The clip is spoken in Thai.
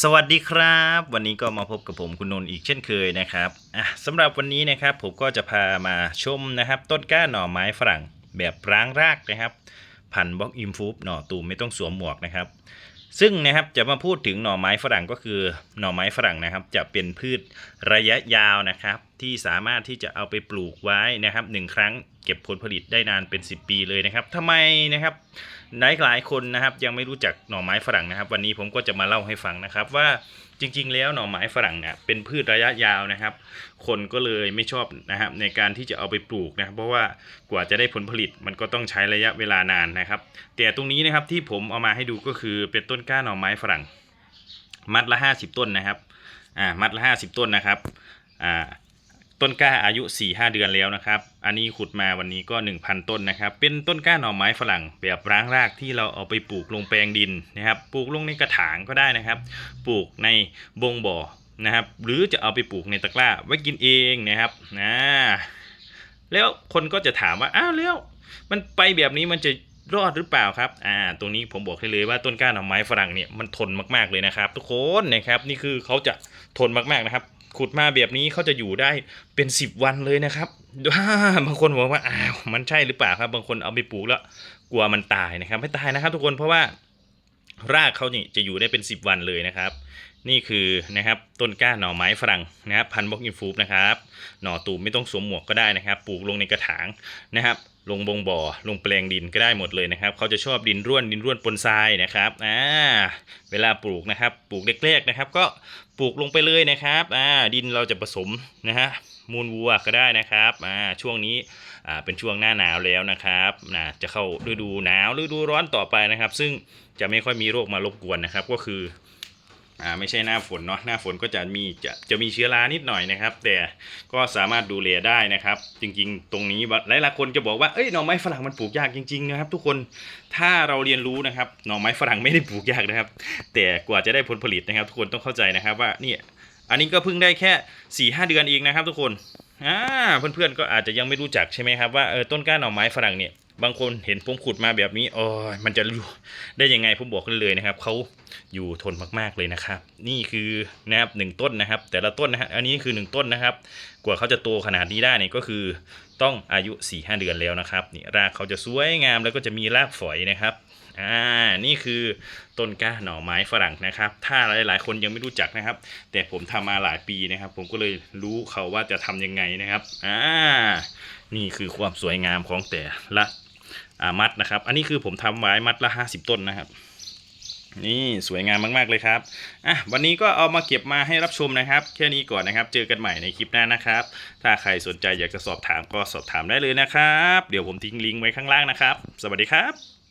สวัสดีครับ วันนี้ก็มาพบกับผมคุณนนท์อีกเช่นเคยนะครับอะสำหรับวันนี้นะครับผมก็จะพามาชมนะครับ ต้นกล้าหน่อไม้ฝรั่งแบบร้างรากนะครับพันบล็อกอิมฟูบหน่อตูมไม่ต้องสวมหมวกนะครับ ซึ่งนะครับจะมาพูดถึงหน่อไม้ฝรั่งก็คือหน่อไม้ฝรั่งนะครับ จะเป็นพืชระยะยาวนะครับ ที่สามารถที่จะเอาไปปลูกไว้นะครับหนึ่งครั้งเก็บผลผลิตได้นานเป็น 10 ปีเลยนะครับทำไมนะครับหลายหลายคนนะครับยังไม่รู้จักหน่อไม้ฝรั่งนะครับ วันนี้ผมก็จะมาเล่าให้ฟังนะครับ ว่าจริง ๆ แล้วหน่อไม้ฝรั่งเนี่ยเป็นพืชระยะยาวนะครับ คนก็เลยไม่ชอบนะครับในการที่จะเอาไปปลูกนะครับ เพราะว่ากว่าจะได้ผลผลิตมันก็ต้องใช้ระยะเวลานานนะครับ แต่ตรงนี้นะครับที่ผมเอามาให้ดูก็คือเป็นต้นกล้าหน่อไม้ฝรั่ง มัดละ 50 ต้นนะครับอ่ามัดละ 50 ต้นนะครับอ่า ต้นกล้าอายุ 4-5 เดือนแล้วนะครับ อันนี้ขุดมาวันนี้ก็ 1,000 ต้นนะครับ เป็นต้นกล้าหน่อไม้ฝรั่งแบบร้างรากที่เราเอาไปปลูกลงแปลงดินนะครับ ปลูกลงในกระถางก็ได้นะครับ ปลูกในบงบ่อนะครับ หรือจะเอาไปปลูกในตะกร้าไว้กินเองนะครับนะแล้วคนก็จะถามว่า อ้าวแล้วมันไปแบบนี้มันจะรอดหรือเปล่าครับ อ่า ตรงนี้ผมบอกให้เลยว่าต้นกล้าหน่อไม้ฝรั่งเนี่ยมันทนมากๆเลยนะครับ ทุกคนนะครับ นี่คือเขาจะทนมากๆนะครับ ขุดมาแบบนี้เขาจะอยู่ได้เป็น 10 วันเลยนะครับบางคนบอกว่าอ้าวมันใช่หรือเปล่าครับ บางคนเอาไปปลูกแล้ว กลัวมันตายนะครับ ไม่ตายนะครับ ทุกคนเพราะว่ารากเขานี่จะอยู่ได้เป็น 10 วันเลยนะครับ นี่คือนะครับต้นกล้าหน่อไม้ฝรั่งนะครับพันบล็อกอินฟูบนะครับหน่อตูมไม่ต้องสวมหมวกก็ได้นะครับ ปลูกลงในกระถางนะครับ ลงบงบ่อ ลงแปลงดินก็ได้หมดเลยนะครับเขาจะชอบดินร่วนดินร่วนปนทรายนะครับอ่าเวลาปลูกนะครับ ปลูกแรกๆนะครับ ก็ปลูกลงไปเลยนะครับอ่าดินเราจะผสมนะฮะมูลวัวก็ได้นะครับอ่าช่วงนี้อ่าเป็นช่วงหน้าหนาวแล้วนะครับนะจะเข้าฤดูหนาวฤดูร้อนต่อไปนะครับ ซึ่งจะไม่ค่อยมีโรคมารบกวนนะครับ ก็คือ อ่าไม่ใช่หน้าฝนเนาะหน้าฝนก็จะมีจะจะมีเชื้อรานิดหน่อยนะครับ แต่ก็สามารถดูแลได้นะครับ จริงๆ ตรงนี้หลายหลายคนจะบอกว่าเอ้ยหน่อไม้ฝรั่งมันปลูกยากจริงๆนะครับ ทุกคนถ้าเราเรียนรู้นะครับหน่อไม้ฝรั่งไม่ได้ปลูกยากนะครับ แต่กว่าจะได้ผลผลิตนะครับ ทุกคนต้องเข้าใจนะครับว่าเนี่ยอันนี้ก็เพิ่งได้แค่4ี่หเดือนเองนะครับ ทุกคนอ่าเพื่อนๆก็อาจจะยังไม่รู้จักใช่ไหมครับว่าเออต้นกล้าหน่อไม้ฝรั่งเนี่ย บางคนเห็นผมขุดมาแบบนี้โอ้ยมันจะอยู่ได้ยังไงผมบอกกันเลยนะครับเขาอยู่ทนมากๆเลยนะครับ นี่คือนะครับหนึ่งต้นนะครับ แต่ละต้นนะฮะอันนี้คือหนึ่งต้นนะครับ กว่าเขาจะโตขนาดนี้ได้เนี่ยก็คือต้องอายุ4ี่หเดือนแล้วนะครับนี่รากเขาจะสวยงามแล้วก็จะมีรากฝอยนะครับอ่า นี่คือต้นกล้าหน่อไม้ฝรั่งนะครับ ถ้าหลาย ๆ คนยังไม่รู้จักนะครับ แต่ผมทำมาหลายปีนะครับ ผมก็เลยรู้เขาว่าจะทำยังไงนะครับ อ่า นี่คือความสวยงามของแต่ละ มัดนะครับ อันนี้คือผมทำไว้มัดละ 50 ต้นนะครับ นี่สวยงามมาก ๆ เลยครับอะวันนี้ก็เอามาเก็บมาให้รับชมนะครับ แค่นี้ก่อนนะครับ เจอกันใหม่ในคลิปหน้านะครับ ถ้าใครสนใจอยากจะสอบถามก็สอบถามได้เลยนะครับ เดี๋ยวผมทิ้งลิงก์ไว้ข้างล่างนะครับ สวัสดีครับ